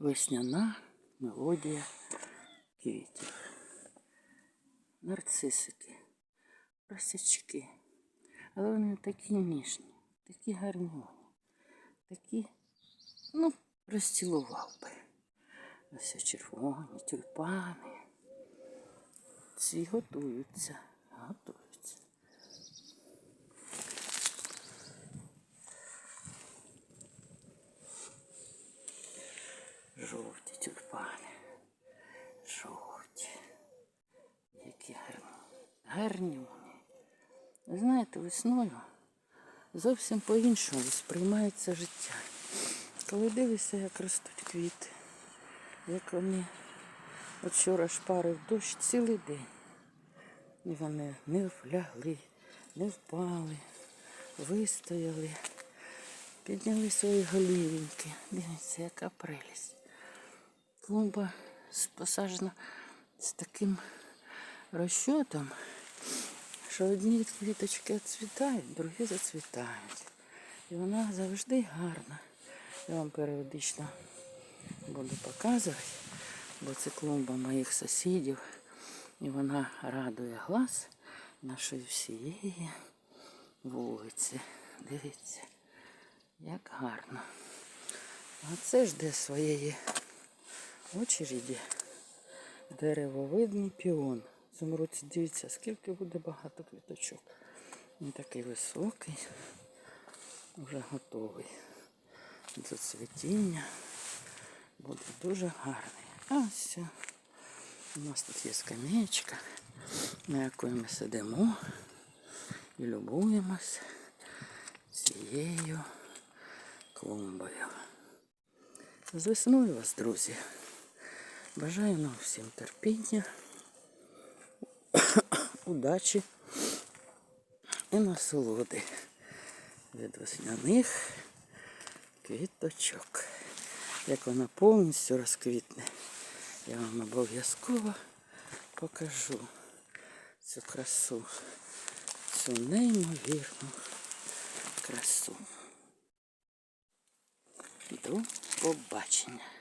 весняна мелодія квітів. Нарцисики, просячки. Але вони такі ніжні, такі гарні, такі, ну, розцілував би. Ось червоні, тюльпани. Ці готуються, готуються. Жовті тюльпани. Жовті. Які гарні. Гарні. Ви знаєте, весною зовсім по-іншому сприймається життя. Коли дивишся, як ростуть квіти, як вони от вчора шпарив дощ цілий день. І вони не влягли, не впали, вистояли, підняли свої голівеньки. Дивіться, яка прелість. Клумба посаджена з таким розчотом, що одні квіточки відцвітають, другі зацвітають. І вона завжди гарна. Я вам періодично буду показувати, бо це клумба моїх сусідів. І вона радує глаз нашої всієї вулиці. Дивіться, як гарно. А це жде своєї очереді деревовидний піон. В цьому році дивіться, скільки буде багато квіточок. Він такий високий, вже готовий до цвітіння. Буде дуже гарний. А ось у нас тут є скамеечка, на якої ми сидимо і любуємось цією клумбою. З весною вас, друзі. Бажаю нам всім терпіння, удачі і насолоди від весняних квіточок. Як вона повністю розквітне, я вам обов'язково покажу цю красу, цю неймовірну красу. До побачення.